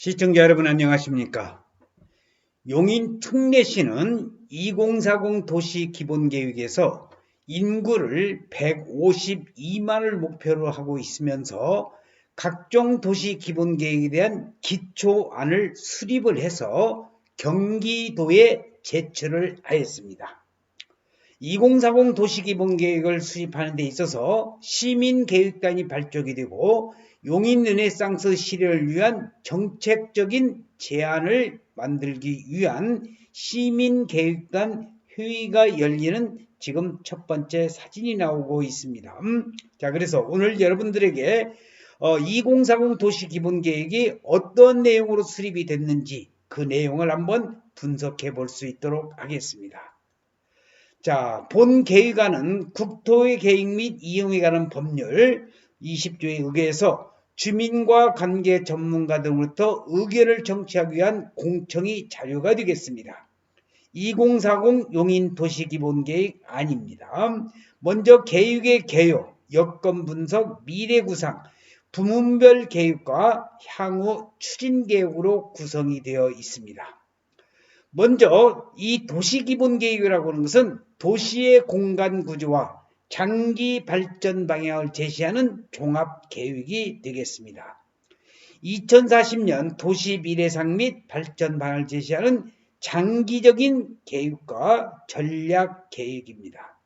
시청자 여러분 안녕하십니까? 용인 특례시는 2040 도시 기본계획에서 인구를 152만을 목표로 하고 있으면서 각종 도시 기본계획에 대한 기초안을 수립을 해서 경기도에 제출을 하였습니다. 2040 도시기본계획을 수립하는 데 있어서 시민계획단이 발족이 되고 용인 르네상스 시를 위한 정책적인 제안을 만들기 위한 시민계획단 회의가 열리는 지금 첫 번째 사진이 나오고 있습니다. 음, 자, 그래서 오늘 여러분들에게 어, 2040 도시기본계획이 어떤 내용으로 수립이 됐는지 그 내용을 한번 분석해 볼 수 있도록 하겠습니다. 자, 본 계획안은 국토의 계획 및 이용에 관한 법률 20조에 의거해서 주민과 관계 전문가 등으로부터 의견을 정치하기 위한 공청이 자료가 되겠습니다. 2040 용인 도시기본계획 아닙니다. 먼저 계획의 개요, 여건 분석, 미래 구상, 부문별 계획과 향후 추진 계획으로 구성이 되어 있습니다. 먼저 이 도시기본계획이라고 하는 것은 도시의 공간 구조와 장기 발전 방향을 제시하는 종합 계획이 되겠습니다. 2040년 도시 미래상 및 발전 방향을 제시하는 장기적인 계획과 전략 계획입니다.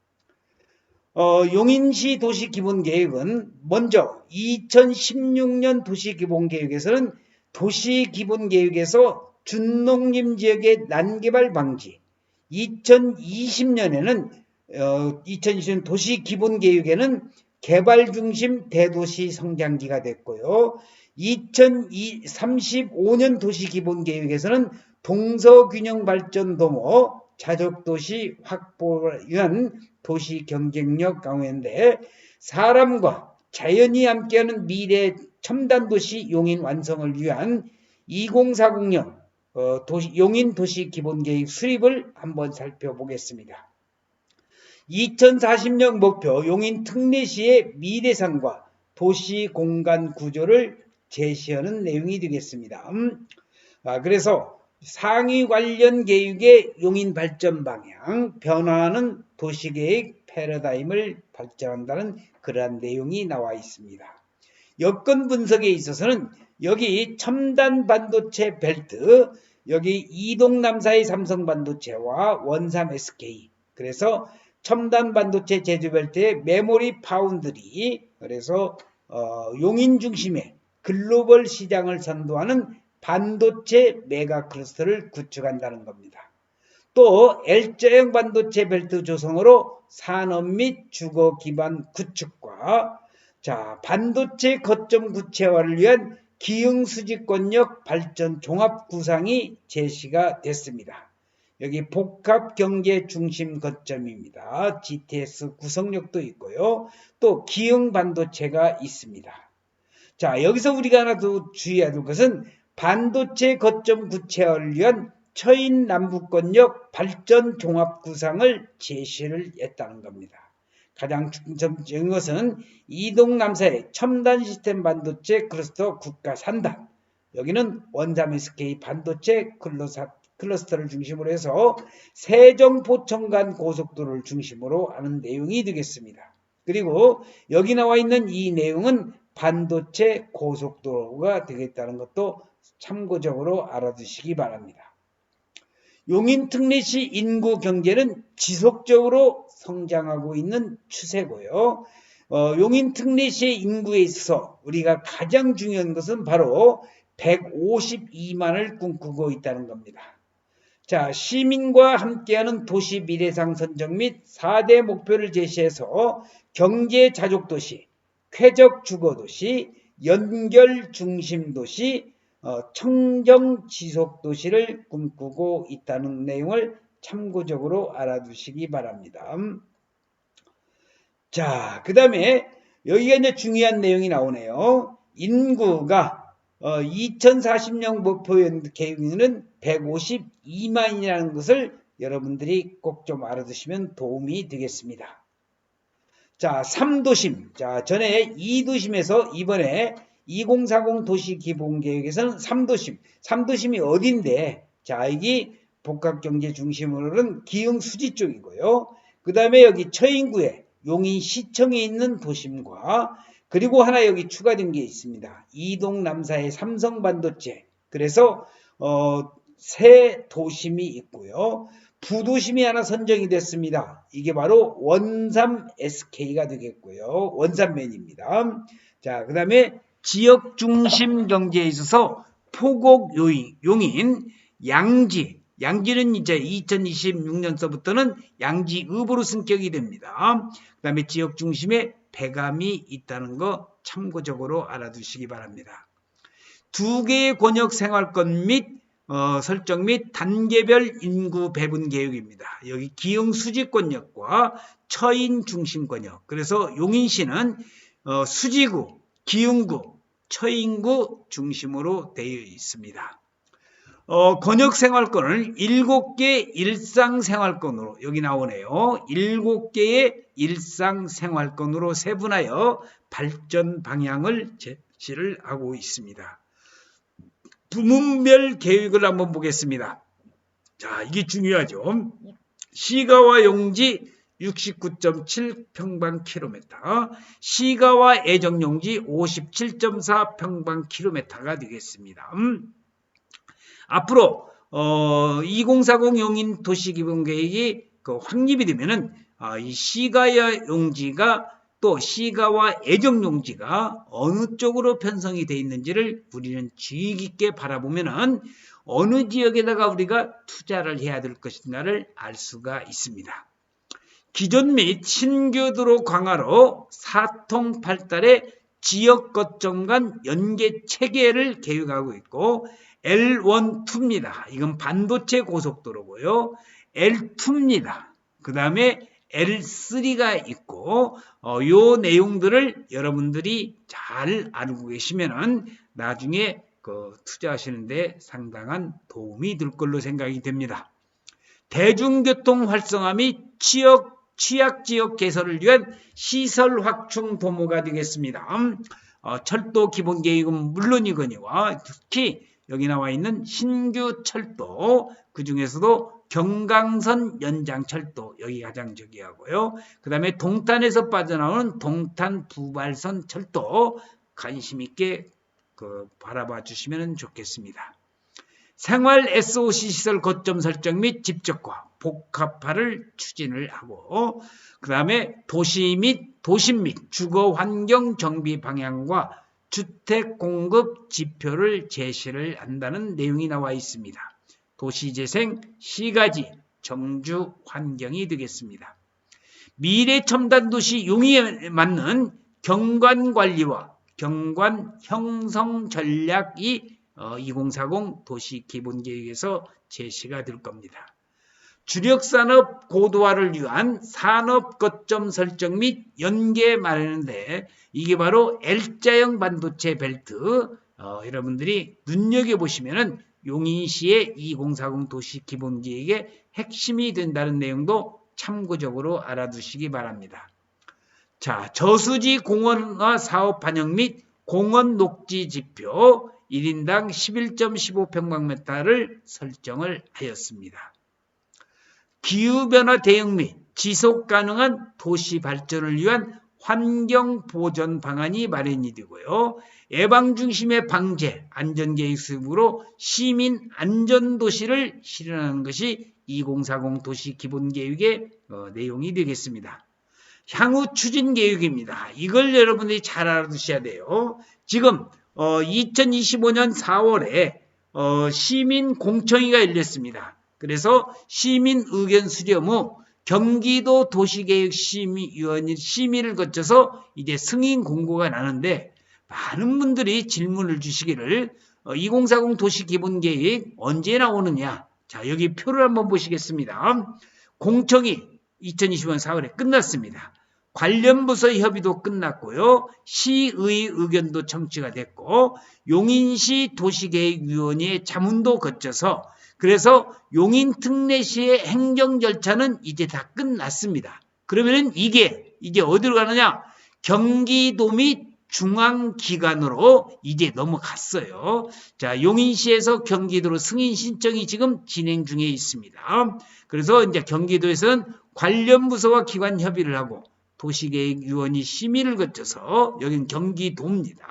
어, 용인시 도시 기본 계획은 먼저 2016년 도시 기본 계획에서는 도시 기본 계획에서 준농림 지역의 난개발 방지, 2020년에는 어, 2020년 도시 기본 계획에는 개발 중심 대도시 성장기가 됐고요. 2035년 도시 기본 계획에서는 동서균형 발전 도모 자족도시 확보를 위한 도시 경쟁력 강화인데 사람과 자연이 함께하는 미래 첨단 도시 용인 완성을 위한 2040년 어, 도시, 용인 도시 기본 계획 수립을 한번 살펴보겠습니다. 2040년 목표 용인 특례시의 미래상과 도시 공간 구조를 제시하는 내용이 되겠습니다. 음, 아, 그래서 상위 관련 계획의 용인 발전 방향, 변화하는 도시계획 패러다임을 발전한다는 그러한 내용이 나와 있습니다. 여건 분석에 있어서는 여기 첨단 반도체 벨트, 여기 이동 남사의 삼성 반도체와 원삼 SK. 그래서 첨단 반도체 제조 벨트의 메모리 파운드리. 그래서 어, 용인 중심의 글로벌 시장을 선도하는 반도체 메가 클러스터를 구축한다는 겁니다. 또 L자형 반도체 벨트 조성으로 산업 및 주거 기반 구축과 자 반도체 거점 구체화를 위한 기흥 수지권역 발전 종합 구상이 제시가 됐습니다. 여기 복합 경제 중심 거점입니다. GTS 구성력도 있고요. 또 기흥 반도체가 있습니다. 자, 여기서 우리가 하나 더 주의해야 될 것은 반도체 거점 구체화를 위한 처인 남북권역 발전 종합 구상을 제시를 했다는 겁니다. 가장 중점적인 것은 이동 남사의 첨단 시스템 반도체 클러스터 국가 산단. 여기는 SK 반도체 클러스터를 중심으로 해서 세정 포천간 고속도로를 중심으로 하는 내용이 되겠습니다. 그리고 여기 나와 있는 이 내용은 반도체 고속도로가 되겠다는 것도 참고적으로 알아두시기 바랍니다. 용인 특례시 인구 경제는 지속적으로 성장하고 있는 추세고요. 어, 용인 특례시의 인구에 있어서 우리가 가장 중요한 것은 바로 152만을 꿈꾸고 있다는 겁니다. 자, 시민과 함께하는 도시 미래상 선정 및 4대 목표를 제시해서 경제 자족 도시, 쾌적 주거 도시, 연결 중심 도시, 어, 청정 지속 도시를 꿈꾸고 있다는 내용을 참고적으로 알아두시기 바랍니다. 자, 그 다음에 여기가 이제 중요한 내용이 나오네요. 인구가 어, 2040년 목표 계획에는 152만이라는 것을 여러분들이 꼭 좀 알아두시면 도움이 되겠습니다. 자, 3도심. 자, 전에 2도심에서 이번에 2040 도시 기본 계획에서는 3도심, 3도심이 어딘데? 자, 여기 복합 경제 중심으로는 기흥 수지 쪽이고요. 그 다음에 여기 처인구에 용인 시청에 있는 도심과 그리고 하나 여기 추가된 게 있습니다. 이동 남사의 삼성반도체. 그래서 어, 새 도심이 있고요. 부도심이 하나 선정이 됐습니다. 이게 바로 원삼 SK가 되겠고요. 원삼맨입니다. 자, 그 다음에 지역 중심 경제에 있어서 포곡 용인, 양지, 양지는 이제 2026년서부터는 양지읍으로 승격이 됩니다. 그 다음에 지역 중심에 배감이 있다는 거 참고적으로 알아두시기 바랍니다. 두 개의 권역 생활권 및 어, 설정 및 단계별 인구 배분 계획입니다. 여기 기흥 수지 권역과 처인 중심 권역. 그래서 용인시는 어, 수지구, 기흥구, 처인구 중심으로 되어 있습니다. 어, 권역 생활권을 7개 일상 생활권으로 여기 나오네요. 7개의 일상 생활권으로 세분하여 발전 방향을 제시를 하고 있습니다. 부문별 계획을 한번 보겠습니다. 자, 이게 중요하죠. 시가와 용지 69.7평방킬로미터, 시가와 애정용지 57.4평방킬로미터가 되겠습니다. 음. 앞으로 어, 2040 용인 도시 기본 계획이 그 확립이 되면은 아, 이 시가와 용지가 또 시가와 애정 용지가 어느 쪽으로 편성이 되어 있는지를 우리는 주의 깊게 바라보면은 어느 지역에다가 우리가 투자를 해야 될 것인가를 알 수가 있습니다. 기존 및 신규 도로 강화로 사통 팔달의 지역 거점 간 연계 체계를 계획하고 있고 L12입니다. 이건 반도체 고속도로고요. L2입니다. 그 다음에 L3가 있고 어, 요 내용들을 여러분들이 잘 알고 계시면은 나중에 그 투자하시는데 상당한 도움이 될 걸로 생각이 됩니다. 대중교통 활성화 및 지역 취약 지역 개선을 위한 시설 확충 도모가 되겠습니다. 음, 어, 철도 기본 계획은 물론이거니와 특히 여기 나와 있는 신규 철도 그 중에서도 경강선 연장철도 여기 가장 저기하고요. 그 다음에 동탄에서 빠져나오는 동탄 부발선 철도 관심 있게 그 바라봐 주시면 좋겠습니다. 생활 SOC 시설 거점 설정 및 집적화, 복합화를 추진을 하고 그 다음에 도시 및 도심 및 주거 환경 정비 방향과 주택 공급 지표를 제시를 한다는 내용이 나와 있습니다. 도시재생 시가지 정주 환경이 되겠습니다. 미래 첨단 도시 용이에 맞는 경관 관리와 경관 형성 전략이 2040 도시 기본 계획에서 제시가 될 겁니다. 주력 산업 고도화를 위한 산업 거점 설정 및 연계 마련인데 이게 바로 L자형 반도체 벨트 어, 여러분들이 눈여겨 보시면은 용인시의 2040 도시 기본 계획의 핵심이 된다는 내용도 참고적으로 알아두시기 바랍니다. 자, 저수지 공원화 사업 반영 및 공원 녹지 지표 1인당 11.15평방미터를 설정을 하였습니다. 기후변화 대응 및 지속 가능한 도시 발전을 위한 환경 보전 방안이 마련이 되고요. 예방 중심의 방제, 안전 계획 수으로 시민 안전 도시를 실현하는 것이 2040 도시 기본 계획의 어, 내용이 되겠습니다. 향후 추진 계획입니다. 이걸 여러분들이 잘 알아두셔야 돼요. 지금 어, 2025년 4월에 어, 시민 공청회가 열렸습니다. 그래서 시민 의견 수렴 후 경기도 도시계획 심의위원회 심의를 거쳐서 이제 승인 공고가 나는데 많은 분들이 질문을 주시기를 2040 어, 도시기본계획 언제 나오느냐 자 여기 표를 한번 보시겠습니다. 공청이 2025년 4월에 끝났습니다. 관련 부서 협의도 끝났고요. 시의 의견도 청취가 됐고 용인시 도시계획위원회 자문도 거쳐서 그래서 용인 특례시의 행정 절차는 이제 다 끝났습니다. 그러면은 이게 이제 어디로 가느냐? 경기도 및 중앙기관으로 이제 넘어갔어요. 자, 용인시에서 경기도로 승인 신청이 지금 진행 중에 있습니다. 그래서 이제 경기도에서는 관련 부서와 기관 협의를 하고 도시계획위원회 심의를 거쳐서 여긴 경기도입니다.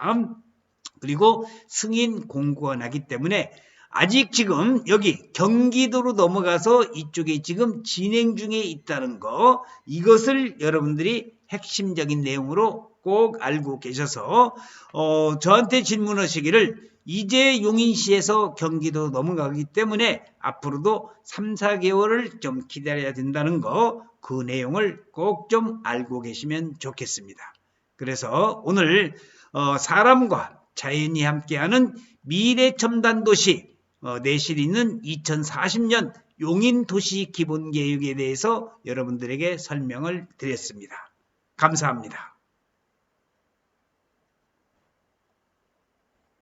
그리고 승인 공고가 나기 때문에 아직 지금 여기 경기도로 넘어가서 이쪽에 지금 진행 중에 있다는 거 이것을 여러분들이 핵심적인 내용으로 꼭 알고 계셔서 어, 저한테 질문하시기를 이제 용인시에서 경기도 넘어가기 때문에 앞으로도 3, 4개월을 좀 기다려야 된다는 거 그 내용을 꼭 좀 알고 계시면 좋겠습니다. 그래서 오늘 어, 사람과 자연이 함께하는 미래 첨단 도시 어, 내실 있는 2040년 용인 도시 기본 계획에 대해서 여러분들에게 설명을 드렸습니다. 감사합니다.